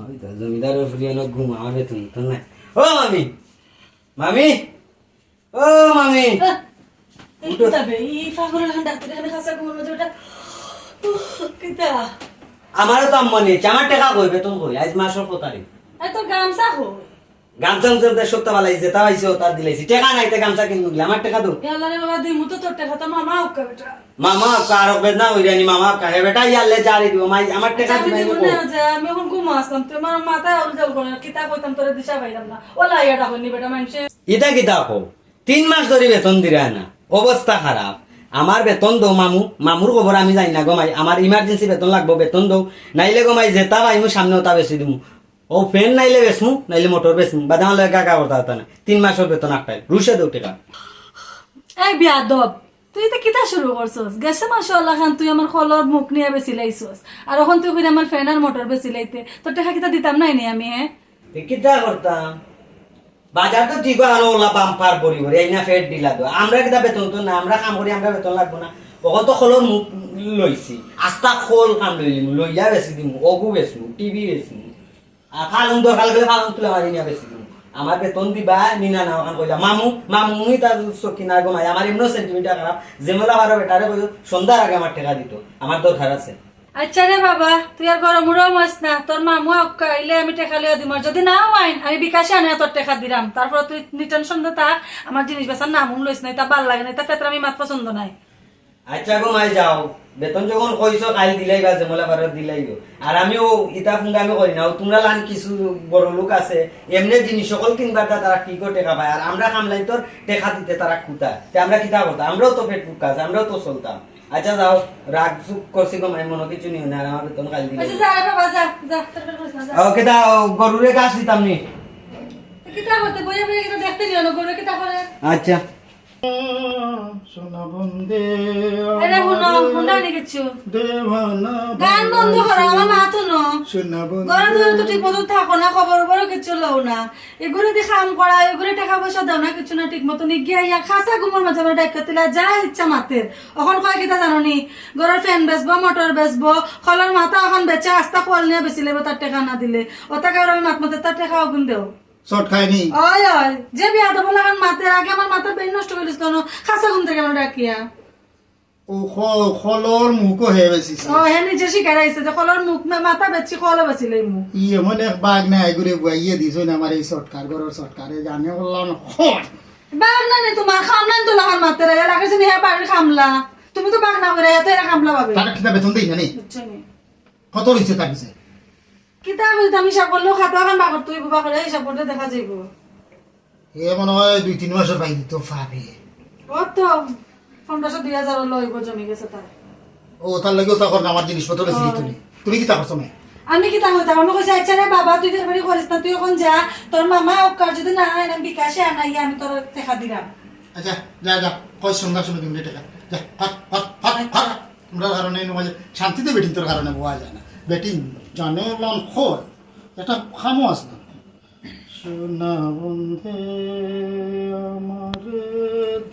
হয়তো জমিদারের ফুরিয়ানো ঘুম আমার বেতন তো নাই। ও মামি! মামি! ও মামি! আমারও তো আম্মা নেই আমার টাকা কই বেতন কই? আজ মাসের কত তারিখ? তোর গামছা হো গামছা গামছা সত্য পালাই যেটা পাইছে তার দিলাইছি টাকা নাই তে গামছা কিনবো আমার টাকা দো ইয়াল্লা রে বাবা দিমু তো তোর টাকা তো মামা উকা বেটা। মামা কারও বেদনা হইরানি মামা কাহে বেটা ইয়ালে জারি দিব মাই আমার টাকা আমি দিবাই দিব। নিবো না যে আমি এখন ঘুমা আসলাম তুই আমার মাথায় উলজল করে কিতা কইতাম তোরে দিশা পাইলাম না। ওলা ইয়াটা হইনি বেটা মানুষে ইটা কি দেখো তিন মাস ধরে বেতন দিরা না। অবস্থা খারাপ। আমার বেতন দো মামু মামুর খবর আমি জানি না গমাই আমার ইমার্জেন্সি বেতন লাগবো বেতন দো নাইলে গমাই যেটা পাইমু সামনে ওটা বেশি দিমু। ও ফ্যান নাইলে বেসমু নাইলে মোটর বেসমু বাদাম হলে কাকা করতে হতা না। তিন মাসের বেতন আটটাই রুশে দৌ টাকা এই বিয়াদব তুই তো কিতা শুরু করছস? গেছে মাশাআল্লাহ খান তুই আমার খলর মুখ নিয়ে বেশি লাইছস। আর এখন তুই কইরা আমার ফ্যান আর মোটর বেশি লাইতে। তোর টাকা কিতা দিতাম নাই নি আমি হ্যাঁ কিতা করতাম বাজার তো ঠিক আলো ওলা বাম্পার বড়ি বড়ি এই না ফেট দিলা তো আমরা কিতা বেতন তো না আমরা কাম করি আমরা বেতন লাগবো না। ওখন তো খোলর মুখ লইছি আস্তা খোল কাম লইলিম লইয়া বেশি দিমু অগু বেচমু টিভি বেচমু। ফালুন দরকার গেলে ফালুন তুলে মারি নিয়ে বেশি আমার বেতন দিবা, নিনা না ওখান কইলা, মামু মামুই তার চকি না গমাই আমার এমন সেন্টিমিটার খারাপ যেমলা ভালো বেটারে কইল সন্ধ্যার আগে আমার টাকা দিত আমার দরকার আছে। আচ্ছা রে বাবা, তুই আর গরম উড়াও মাস না তোর মামু আইলে আমি টেকা লিয়ে দিম যদি নাও আইন, আমি বিকাশে আনে তোর টেকা দিলাম তারপর তুই নিটেনশন দে তা আমার জিনিস বেচার নামও লইস নাই তা ভালো লাগে নাই তা পেত্র আমি মাত পছন্দ নাই। আচ্ছা গো মাই যাও। বেতন যখন কইছো কাল দিলাই বা জমলা বারো দিলাই গো। আর আমিও ইটা ফুঙ্গা আমি করি না তোমরা লান কিছু বড় লোক আছে এমনি জিনিস সকল কিনবার তা তারা কি করে টেকা পায়। আর আমরা কামলাই তোর টেকা দিতে তারা কুতা তে আমরা কিতা করতাম আমরাও তো পেট ফুকা আছে আমরাও তো চলতাম। আচ্ছা যাও রাগ চুপ করছি গো মাই মনে কিছু নিও না। আর আমার বেতন কাল দিলাই আচ্ছা যা বাবা যা যা তোর পেট করিস না, যা। ও কেটা গরুরে গাছ দিতাম নি? কিতা করতে বইয়া বইয়া কিতা দেখতে লিও না গরু কিতা করে আচ্ছা। বন্দে শুনো শুনা নি কিছু। দেওয়ানা গান বন্ধ করো আমার মা তো ন সোনা বন্দে ঘরে ধরে তো ঠিক মতো থাকো না খবর বড় কিছু লও না। এগুলো দিয়ে কাম করা এগুলো টাকা পয়সা দাও না কিছু না ঠিক মতো নিগিয়া ইয়া খাসা ঘুমোর মাঝে আমার ডাক্তার তুলা যা ইচ্ছা মাতের। এখন কয় কিতা জানো নি ঘরের ফ্যান বেচবো মোটর বেচবো খলার মাথা এখন বেচে আস্তা খোয়াল নিয়ে বেশি লাগবে তার টাকা না দিলে। ওটাকে আর আমি মাত মাতে তার টাকা অগুন দেও। শর্ট খায়নি। ওই ওই যে বিয়া দেবো লাগান মাতের আগে আমার মাথার বেন নষ্ট করিস তো খাসা ঘুম থেকে আমার ডাকিয়া? ও খলর মুখও ও হে নিজে শিকার আইছে যে কলার মুখ মাথা বেচি কলা বেচিলে মুখ ই এমন এক বাঘ না এগুলো বুয়াইয়ে দিছ না আমার এই শর্টকার গরর শর্টকারে জানে বললাম বাঘ না নে তোমার খামলা তো লাগান মাতে রে যে হ্যাঁ খামলা। তুমি তো বাঘ না করে এত এরা খামলা পাবে। তার কিতা বেতন দেই না নি। কত রইছে তার কাছে কিতা কইতা আমি হিসাব করলেও খাতা এখন বাঘর তুই বাবা করে হিসাব করতে দেখা যাইব। এ মনে হয় দুই তিন মাসের দিত পাবে। ও তো পনেরোশো দুই হাজার লইব জমি গেছে তার। ও তার লাগেও তখন আমার জিনিসপত্র বেশি দিত তুমি কি তা করছ না আমি কি তা হইতাম আমি কইছি আচ্ছা রে বাবা তুই ফেরবারি করিস না তুই এখন যা। তোর মামা যদি না না বিকাশে আনাই আমি তোর দেখা দিলাম। আচ্ছা যা যা কয় সন্ধ্যার সময় তুমি টাকা। যা তোমরা কারণে শান্তিতে বেটিং তোর কারণে বোয়া যায় না। বেটিং জানে লন খোয় এটা খামো আছে না। সোনা বন্ধে আমার